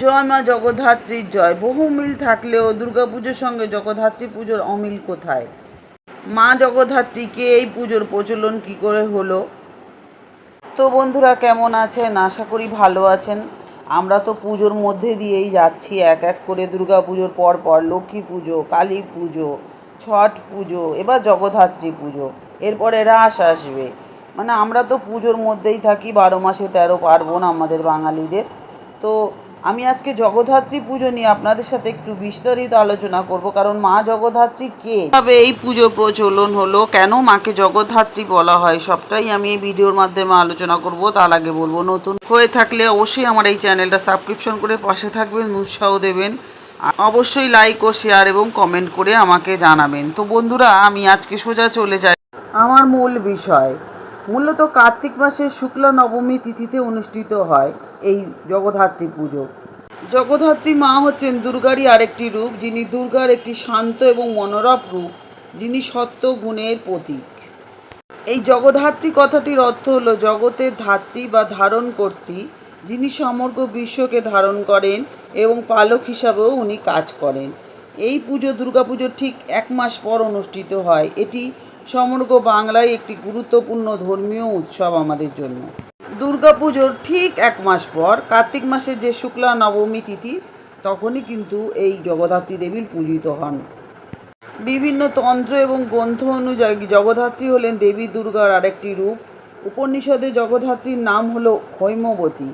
জয় মা জগদ্ধাত্রীর জয়। বহু মিল থাকলেও দুর্গাপুজোর সঙ্গে জগদ্ধাত্রী পুজোর অমিল কোথায়? মা জগদ্ধাত্রীকে এই পুজোর প্রচলন কি করে হলো? তো বন্ধুরা, কেমন আছেন? আশা করি ভালো আছেন। আমরা তো পুজোর মধ্যে দিয়েই যাচ্ছি, এক এক করে দুর্গা পুজোর পর পর, লক্ষ্মী পুজো, কালী পুজো, ছট পুজো, এবার জগদ্ধাত্রী পুজো, এরপরে রাস আসবে। মানে আমরা তো পুজোর মধ্যেই থাকি, বারো মাসে তেরো পার্বণ আমাদের বাঙালিদের। তো আমি আজকে জগদ্ধাত্রী পুজো নিয়ে আপনাদের সাথে একটু বিস্তারিত আলোচনা করব, কারণ মা জগদ্ধাত্রী কে? তবে এই পুজোর প্রচলন হলো, কেন মাকে জগদ্ধাত্রী বলা হয়, সবটাই আমি এই ভিডিওর মাধ্যমে আলোচনা করব, তার আগে বলব, নতুন হয়ে থাকলে অবশ্যই আমার এই চ্যানেলটা সাবস্ক্রিপশন করে পাশে থাকবেন, উৎসাহ দেবেন অবশ্যই লাইক ও শেয়ার এবং কমেন্ট করে আমাকে জানাবেন। তো বন্ধুরা, আমি আজকে সোজা চলে যাই। আমার মূল বিষয় মূলত কার্তিক মাসের শুক্লা নবমী তিথিতে অনুষ্ঠিত হয় এই জগদ্ধাত্রী পুজো। জগদ্ধাত্রী মা হচ্ছেন দুর্গারই আরেকটি রূপ, যিনি দুর্গার একটি শান্ত এবং মনোরম রূপ, যিনি সত্য গুণের প্রতীক। এই জগদ্ধাত্রী কথাটির অর্থ হলো জগতের ধাত্রী বা ধারণ কর্ত্রী যিনি সমগ্র বিশ্বকে ধারণ করেন এবং পালক হিসাবেও উনি কাজ করেন। এই পুজো, দুর্গাপুজোর ঠিক এক মাস পর অনুষ্ঠিত হয়। এটি সমগ্র বাংলায় একটি গুরুত্বপূর্ণ ধর্মীয় উৎসব আমাদের জন্য। দুর্গাপুজোর ঠিক এক মাস পর, কার্তিক মাসের যে শুক্লা নবমী তিথি, তখনই কিন্তু এই জগদ্ধাত্রী দেবীর পূজিত হন। বিভিন্ন তন্ত্র এবং গ্রন্থ অনুযায়ী জগদ্ধাত্রী হলেন দেবী দুর্গার আরেকটি রূপ। উপনিষদে জগদ্ধাত্রীর নাম হল হৈমবতী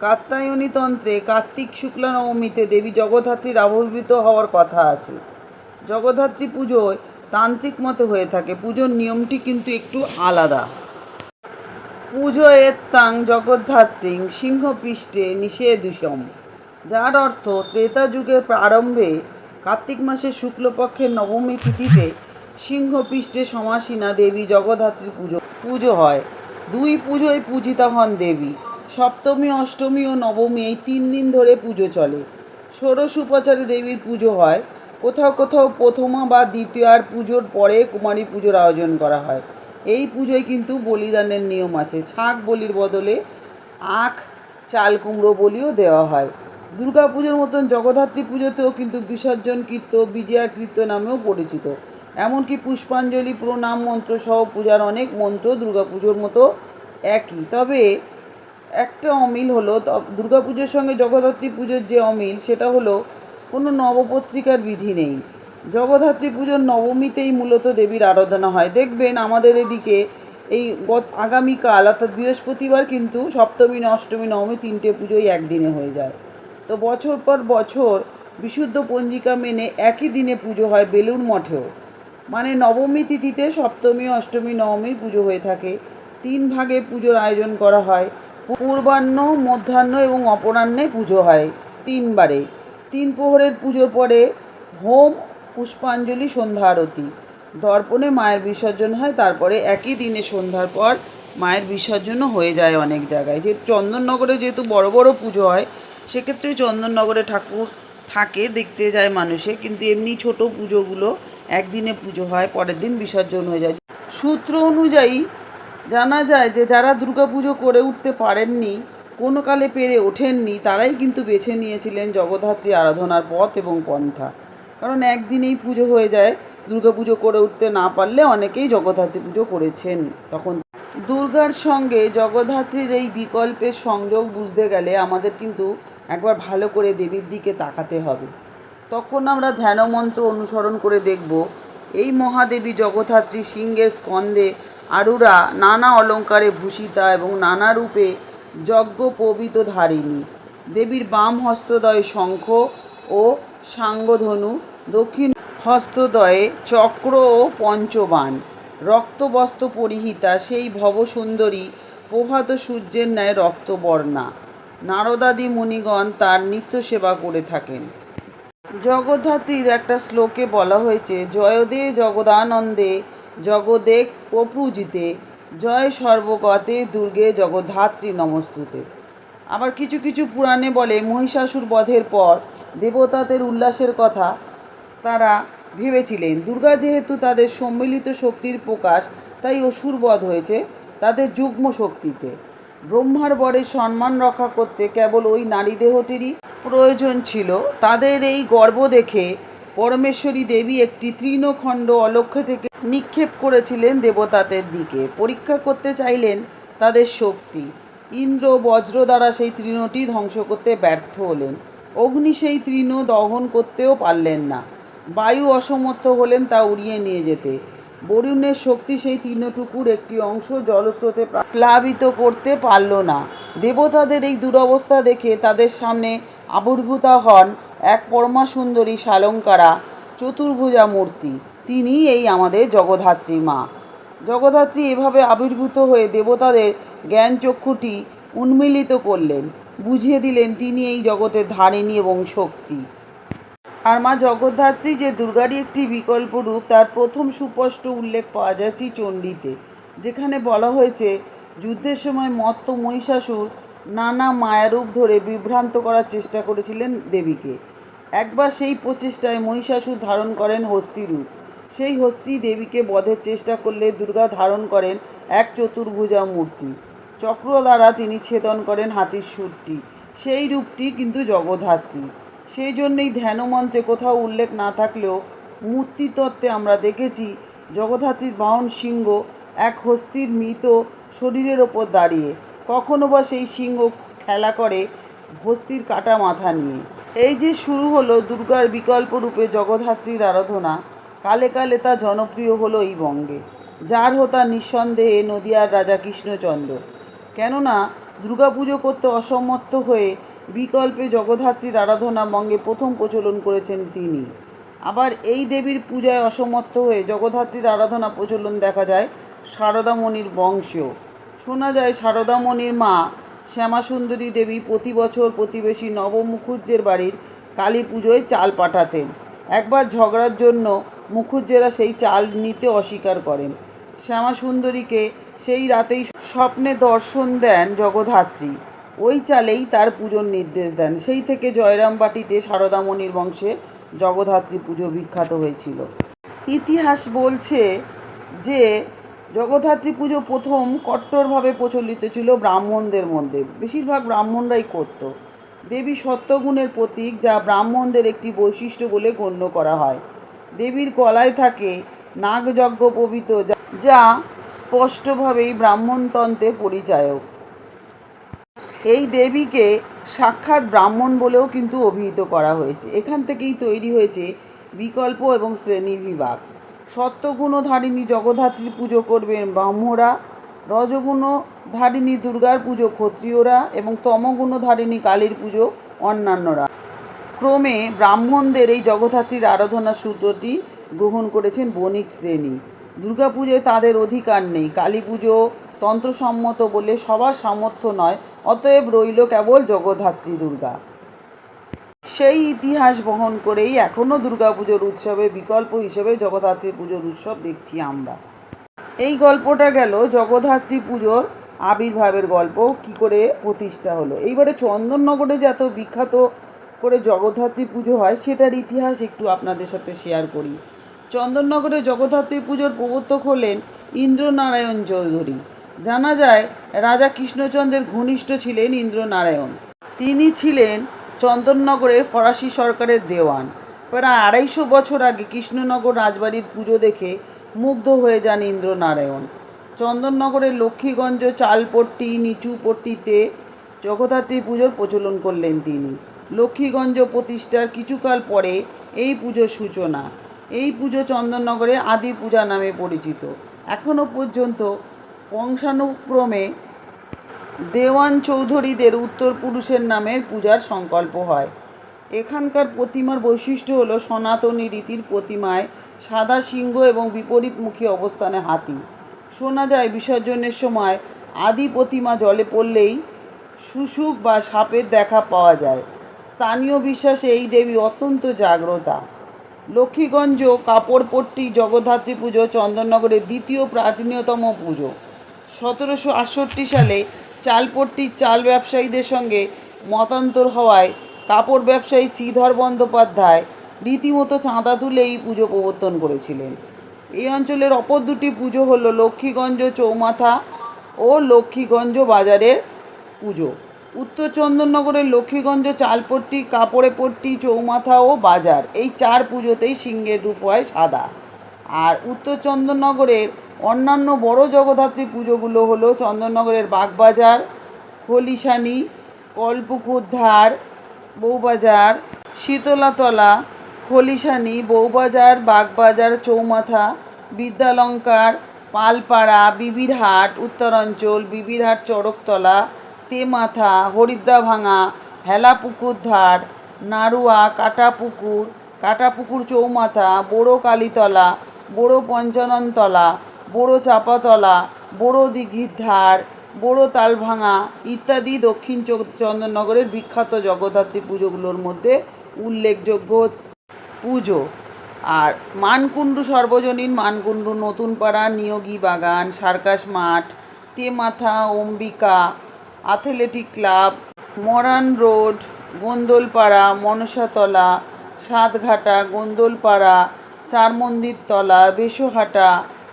কাত্যায়নী তন্ত্রে কার্তিক শুক্লা নবমীতে দেবী জগদ্ধাত্রীর আবির্ভূত হওয়ার কথা আছে। জগদ্ধাত্রী পুজোয় তান্ত্রিক মতে হয়ে থাকে। পুজোর নিয়মটি কিন্তু একটু আলাদা। পুজো এত্তাং জগদ্ধাত্রীং সিংহপৃষ্ঠে নিষেধুষম। যার অর্থ, ত্রেতা যুগের প্রারম্ভে কার্তিক মাসের শুক্লপক্ষের নবমী তিথিতে সিংহপৃষ্ঠে সমাসীনা দেবী জগদ্ধাত্রী পুজো পুজো হয়। দুই পুজোয় পূজিতা হন দেবী। সপ্তমী, অষ্টমী ও নবমী এই তিন দিন ধরে পুজো চলে। ষোড়শ উপাচারে দেবীর পুজো হয়। কোথাও কোথাও প্রথমা বা দ্বিতীয়ার পুজোর পরে কুমারী পুজোর আয়োজন করা হয়। এই পুজোয় কিন্তু বলিদানের নিয়ম আছে। ছাঁক বলির বদলে আখ, চাল কুমড়ো বলিও দেওয়া হয়। দুর্গা পুজোর মতন জগদ্ধাত্রী পুজোতেও কিন্তু বিসর্জন, কীর্ত, বিজয়া কীর্ত নামেও পরিচিত। এমনকি পুষ্পাঞ্জলি, প্রণাম মন্ত্র সহ পূজার অনেক মন্ত্র দুর্গা পুজোর মতো একই। তবে একটা অমিল হলো দুর্গা পুজোর সঙ্গে জগদ্ধাত্রী পুজোর যে অমিল, সেটা হলো কোনো নবপত্রিকার বিধি নেই। জগদ্ধাত্রী পুজোর নবমীতেই মূলত দেবীর আরাধনা হয়। দেখবেন আমাদের এদিকে এই আগামীকাল, অর্থাৎ বৃহস্পতিবার কিন্তু সপ্তমী, অষ্টমী, নবমী তিনটে পুজোই একদিনে হয়ে যায়। তো বছর পর বছর বিশুদ্ধ পঞ্জিকা মেনে একই দিনে পুজো হয় বেলুর মঠেও। মানে নবমী তিথিতে সপ্তমী, অষ্টমী, নবমীর পুজো হয়ে থাকে। তিন ভাগে পুজোর আয়োজন করা হয়। পূর্বাহ্ন, মধ্যাহ্ন এবং অপরাহ্নে পুজো হয় তিনবারে। তিন প্রহরের পুজোর পরে হোম, পুষ্পাঞ্জলি, সন্ধ্যা আরতি। দর্পণে মায়ের বিসর্জন হয়, তারপরে একই দিনে সন্ধ্যার পর মায়ের বিসর্জনও হয়ে যায় অনেক জায়গায়। যে চন্দননগরে যেহেতু বড় বড় পুজো হয়, সেক্ষেত্রে চন্দননগরে ঠাকুর থাকে, দেখতে যায় মানুষে, কিন্তু এমনি ছোট পুজোগুলো একদিনে পুজো হয়, পরের দিন বিসর্জন হয়ে যায়। সূত্র অনুযায়ী জানা যায় যে যারা দুর্গাপুজো করে উঠতে পারেননি কোনো কালে পেরে ওঠেননি, তারাই কিন্তু বেছে নিয়েছিলেন জগদ্ধাত্রী আরাধনার পথ এবং পন্থা। কারণ একদিনেই পুজো হয়ে যায়, দুর্গাপুজো করে উঠতে না পারলে অনেকেই জগদ্ধাত্রী পুজো করেছেন। তখন দুর্গার সঙ্গে জগদ্ধাত্রীর এই বিকল্পের সংযোগ বুঝতে গেলে আমাদের কিন্তু একবার ভালো করে দেবীর দিকে তাকাতে হবে। তখন আমরা ধ্যানমন্ত্র অনুসরণ করে দেখব, এই মহাদেবী জগদ্ধাত্রী সিংহের স্কন্দে আরুরা নানা অলঙ্কারে ভূষিতা এবং নানা রূপে যজ্ঞ পবিত ধারিণী। দেবীর বাম হস্তদয়ে শঙ্খ ও সাঙ্গধনু, দক্ষিণ হস্তদয়ে চক্র ও পঞ্চবান। রক্তবস্ত্র পরিহিতা সেই ভবসুন্দরী প্রভাত সূর্যের ন্যায় রক্তবর্ণা। নারদাদি মুনিগণ তার নিত্য সেবা করে থাকেন। জগদ্ধাত্রীর একটা শ্লোকে বলা হয়েছে, জয়দে জগদানন্দে, জগদেক প্রপূজিতে জয় সর্বগতে দুর্গে জগদ্ধাত্রী নমস্তুতে। আবার কিছু কিছু পুরাণে বলে, মহিষাসুর বধের পর দেবতাদের উল্লাসের কথা তারা ভেবেছিলেন। দুর্গা যেহেতু তাদের সম্মিলিত শক্তির প্রকাশ, তাই অসুর বধ হয়েছে তাদের যুগ্ম শক্তিতে। ব্রহ্মার বরের সম্মান রক্ষা করতে কেবল ওই নারী দেহটিরই প্রয়োজন ছিল। তাদের এই গর্ব দেখে পরমেশ্বরী দেবী একটি তৃণখণ্ড অলক্ষ্য থেকে নিক্ষেপ করেছিলেন দেবতাদের দিকে। পরীক্ষা করতে চাইলেন তাদের শক্তি। ইন্দ্র বজ্র দ্বারা সেই তৃণটি ধ্বংস করতে ব্যর্থ হলেন। অগ্নি সেই তৃণ দহন করতেও পারলেন না। বায়ু অসমর্থ হলেন তা উড়িয়ে নিয়ে যেতে। বরুণের শক্তি সেই তৃণটুকুর একটি অংশ জলস্রোতে প্লাবিত করতে পারল না। দেবতাদের এই দুরবস্থা দেখে তাদের সামনে আবির্ভূতা হন এক পরমা সুন্দরী শালঙ্কারা চতুর্ভুজা মূর্তি। তিনি এই আমাদের জগদ্ধাত্রী মা। জগদ্ধাত্রী এভাবে আবির্ভূত হয়ে দেবতাদের জ্ঞান চক্ষুটি উন্মিলিত করলেন। বুঝিয়ে দিলেন তিনি এই জগতের ধারিণী এবং শক্তি। আর মা জগদ্ধাত্রী যে দুর্গারই একটি বিকল্প রূপ, তার প্রথম সুস্পষ্ট উল্লেখ পাওয়া যায় শ্রী চণ্ডীতে যেখানে বলা হয়েছে, যুদ্ধের সময় মত্ত মহিষাসুর নানা মায়ারূপ ধরে বিভ্রান্ত করার চেষ্টা করেছিলেন দেবীকে। একবার সেই প্রচেষ্টায় মহিষাসুর ধারণ করেন হস্তি রূপ সেই হস্তি দেবীকে বধের চেষ্টা করলে দুর্গা ধারণ করেন এক চতুর্ভুজা মূর্তি। চক্র দ্বারা তিনি ছেদন করেন হাতির সুরটি। সেই রূপটি কিন্তু জগদ্ধাত্রী। সেই জন্যেই ধ্যানমন্ত্রে কোথাও উল্লেখ না থাকলেও মূর্তিতত্ত্বে আমরা দেখেছি জগদ্ধাত্রীর বাহন সিংহ এক হস্তির মৃত শরীরের ওপর দাঁড়িয়ে। কখনো বা সেই সিংহ খেলা করে হস্তির কাটা মাথা নিয়ে। এই যে শুরু হলো দুর্গার বিকল্প রূপে জগদ্ধাত্রীর আরাধনা, কালে কালে তা জনপ্রিয় হলো এই বঙ্গে। যার হোতা নিঃসন্দেহে নদিয়ার রাজা কৃষ্ণচন্দ্র। কেননা, দুর্গাপুজো করতে অসমর্থ হয়ে বিকল্পে জগদ্ধাত্রীর আরাধনা বঙ্গে প্রথম প্রচলন করেছেন তিনি। আবার এই দেবীর পূজায় অসমর্থ হয়ে জগদ্ধাত্রীর আরাধনা প্রচলন দেখা যায় সারদামণির বংশেও। শোনা যায় সারদামণির মা শ্যামাসুন্দরী দেবী প্রতি বছর প্রতিবেশী নবমুখুজ্জের বাড়ির কালী পুজোয় চাল পাঠাতেন। একবার ঝগড়ার জন্য মুখুজ্জেরা সেই চাল নিতে অস্বীকার করেন। শ্যামাসুন্দরীকে সেই রাতেই স্বপ্নে দর্শন দেন জগদ্ধাত্রী। ওই চালেই তার পুজোর নির্দেশ দেন। সেই থেকে জয়রামবাটিতে সারদামণির বংশে জগদ্ধাত্রী পুজো বিখ্যাত হয়েছিল। ইতিহাস বলছে যে জগদ্ধাত্রী পুজো প্রথম কট্টরভাবে প্রচলিত ছিল ব্রাহ্মণদের মধ্যে। বেশিরভাগ ব্রাহ্মণরাই করত। দেবী সত্যগুণের প্রতীক যা ব্রাহ্মণদের একটি বৈশিষ্ট্য বলে গণ্য করা হয়। দেবীর গলায় থাকে নাগযজ্ঞ পবিত্র যা- স্পষ্টভাবেই ব্রাহ্মণতন্ত্রের পরিচায়ক। এই দেবীকে সাক্ষাৎ ব্রাহ্মণ বলেও কিন্তু অভিহিত করা হয়েছে। এখান থেকেই তৈরি হয়েছে বিকল্প এবং শ্রেণি বিভাগ সত্যগুণধারিণী জগদ্ধাত্রীর পুজো করবেন ব্রাহ্মরা, রজগুণধারিণী দুর্গার পুজো ক্ষত্রিয়রা এবং তমগুণধারিণী কালীর পুজো অন্যান্যরা। ক্রমে ব্রাহ্মণদের এই জগদ্ধাত্রীর আরাধনার সূত্রটি গ্রহণ করেছেন বণিক শ্রেণি। দুর্গাপুজোয় তাদের অধিকার নেই, কালী পুজো তন্ত্রসম্মত বলে সবার সামর্থ্য নয়, অতএব রইল কেবল জগদ্ধাত্রী দুর্গা। সেই ইতিহাস বহন করেই এখনও দুর্গাপুজোর উৎসবে বিকল্প হিসেবে জগদ্ধাত্রী পুজোর উৎসব দেখছি আমরা। এই গল্পটা গেল জগদ্ধাত্রী পুজোর আবির্ভাবের গল্প, কি করে প্রতিষ্ঠা হলো। এইবারে চন্দননগরে যে এত বিখ্যাত করে জগদ্ধাত্রী পুজো হয়, সেটার ইতিহাস একটু আপনাদের সাথে শেয়ার করি। চন্দননগরে জগদ্ধাত্রী পুজোর প্রবর্তক হলেন ইন্দ্রনারায়ণ চৌধুরী। জানা যায়, রাজা কৃষ্ণচন্দ্রের ঘনিষ্ঠ ছিলেন ইন্দ্রনারায়ণ। তিনি ছিলেন চন্দননগরের ফরাসি সরকারের দেওয়ান। প্রায় আড়াইশো বছর আগে কৃষ্ণনগর রাজবাড়ির পুজো দেখে মুগ্ধ হয়ে যান ইন্দ্রনারায়ণ। চন্দননগরের লক্ষ্মীগঞ্জ চালপট্টি, নিচুপট্টিতে জগদ্ধাত্রী পুজোর প্রচলন করলেন তিনি। লক্ষ্মীগঞ্জ প্রতিষ্ঠার কিছুকাল পরে এই পুজোর সূচনা। এই পুজো চন্দননগরে আদি পূজা নামে পরিচিত। এখনও পর্যন্ত বংশানুক্রমে দেওয়ান চৌধুরীদের উত্তর পুরুষের নামের পূজার সংকল্প হয়। এখানকার প্রতিমার বৈশিষ্ট্য হলো সনাতনী রীতির প্রতিমায় সাদা সিংহ এবং বিপরীতমুখী অবস্থানে হাতি। শোনা যায় বিসর্জনের সময় আদি প্রতিমা জলে পড়লেই শুশুক বা সাপের দেখা পাওয়া যায়। স্থানীয় বিশ্বাসে এই দেবী অত্যন্ত জাগ্রতা। লক্ষ্মীগঞ্জ কাপড়পট্টি জগদ্ধাত্রী পুজো চন্দননগরের দ্বিতীয় প্রাচীনতম পুজো। সতেরোশো আটষট্টি সালে চালপট্টির চাল ব্যবসায়ীদের সঙ্গে মতান্তর হওয়ায় কাপড় ব্যবসায়ী শ্রীধর বন্দ্যোপাধ্যায় রীতিমতো চাঁদা তুলে এই পুজো প্রবর্তন করেছিলেন। এই অঞ্চলের অপর দুটি পুজো হলো লক্ষ্মীগঞ্জ চৌমাথা ও লক্ষ্মীগঞ্জ বাজারের পুজো। উত্তর চন্দননগরের লক্ষ্মীগঞ্জ চালপট্টি, কাপড়েপট্টি, চৌমাথা ও বাজার এই চার পুজোতেই সিংহের রূপ হয় সাদা। আর উত্তর চন্দননগরের অন্যান্য বড় জগদ্ধাত্রী পুজোগুলো হলো চন্দননগরের বাগবাজার, খলিশানি, কলপুকুর ধার বউবাজার শীতলাতলা, খলিশানি বউবাজার বাগবাজার, চৌমাথা, বিদ্যালঙ্কার, পালপাড়া, বিবিরহাট, উত্তরাঞ্চল, বিবিরহাট চড়কতলা তেমাথা, হরিদ্রাভাঙা, হেলাপুকুর ধার, নাড়ুয়া, কাটাপুকুর কাটাপুকুর চৌমাথা বড়ো কালীতলা বড়ো পঞ্চাননতলা বড়ো চাপাতলা, বড়ো দিঘির ধার, বড়ো তালভাঙা ইত্যাদি দক্ষিণ চন্দননগরের বিখ্যাত জগদ্ধাত্রী পুজোগুলোর মধ্যে উল্লেখযোগ্য পুজো। আর মানকুণ্ডু সর্বজনীন মানকুণ্ডু, নতুনপাড়া, নিয়োগী বাগান, সার্কাস মাঠ, Tematha, Ambika, athletic club, Moran road, Gondalpara, Manasatala, Satghata, Gondalpara, Charmandirtala Beshohata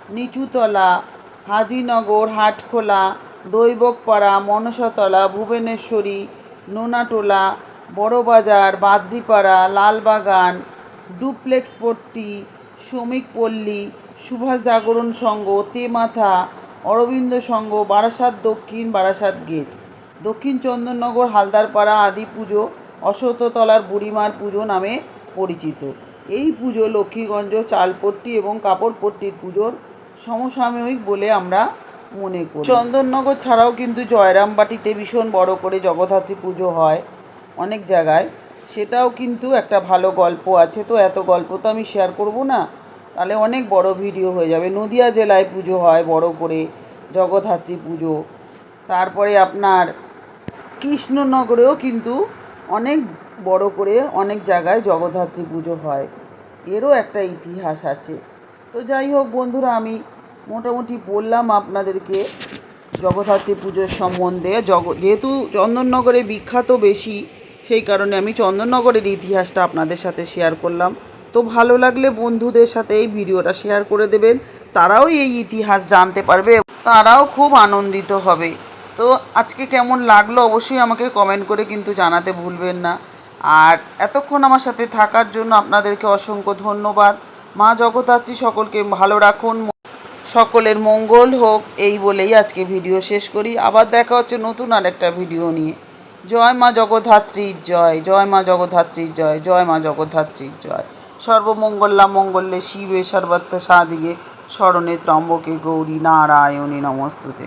Nichutala, Hajinagar, Hatkhola, Daibakpara, Manasatala, Bhubaneswari, Nonatola, Barabazar, Badripara, Lalbagan, duplex পট্টি, শ্রমিকপল্লী, সুভাষ জাগরণ সংঘ, তেমাথা, অরবিন্দ সংঘ, বারাসাত দক্ষিণ, বারাসাত গেট। দক্ষিণ চন্দননগর, হালদারপাড়া আদি পুজো, অশ্বত্থতলার বুড়িমার পুজো নামে পরিচিত। এই পুজো লক্ষ্মীগঞ্জ, চালপট্টি এবং কাপড়পট্টির পুজোর সমসাময়িক বলে আমরা মনে করি। চন্দননগর ছাড়াও কিন্তু জয়রামবাটিতে ভীষণ বড় করে জগদ্ধাত্রী পুজো হয় অনেক জায়গায়। সেটাও কিন্তু একটা ভালো গল্প আছে। তো এত গল্প তো আমি শেয়ার করব না। তাহলে অনেক বড় ভিডিও হয়ে যাবে। নদিয়া জেলায় পুজো হয় বড় করে জগদ্ধাত্রী পুজো। তারপরে আপনার কৃষ্ণনগরেও কিন্তু অনেক বড় করে অনেক জায়গায় জগদ্ধাত্রী পুজো হয়। এরও একটা ইতিহাস আছে। তো যাই হোক বন্ধুরা, আমি মোটামুটি বললাম আপনাদেরকে জগদ্ধাত্রী পুজোর সম্বন্ধে। জগ, যেহেতু চন্দননগরে বিখ্যাত বেশি, সেই কারণে আমি চন্দননগরের ইতিহাসটা আপনাদের সাথে শেয়ার করলাম। তো ভালো লাগলে বন্ধুদের সাথে এই ভিডিওটা শেয়ার করে দেবেন। তারাও এই ইতিহাস জানতে পারবে তারাও খুব আনন্দিত হবে। তো আজকে কেমন লাগল অবশ্যই আমাকে কমেন্ট করে কিন্তু জানাতে ভুলবেন না। আর এতক্ষণ আমার সাথে থাকার জন্য আপনাদেরকে অসংখ্য ধন্যবাদ। মা জগদ্ধাত্রী সকলকে ভালো রাখুন। সকলের মঙ্গল হোক, এই বলেই আজকে ভিডিও শেষ করি। আবার দেখা হচ্ছে নতুন আর একটা ভিডিও নিয়ে। জয় মা জগদ্ধাত্রীর জয় জয় মা জগদ্ধাত্রীর জয় জয় মা জগদ্ধাত্রীর জয়। সর্বমঙ্গল্লা মঙ্গলে শিবে সর্বত্র সাদিকে স্মরণে ত্রম্বকে গৌরী নারায়ণী নমস্তুতে।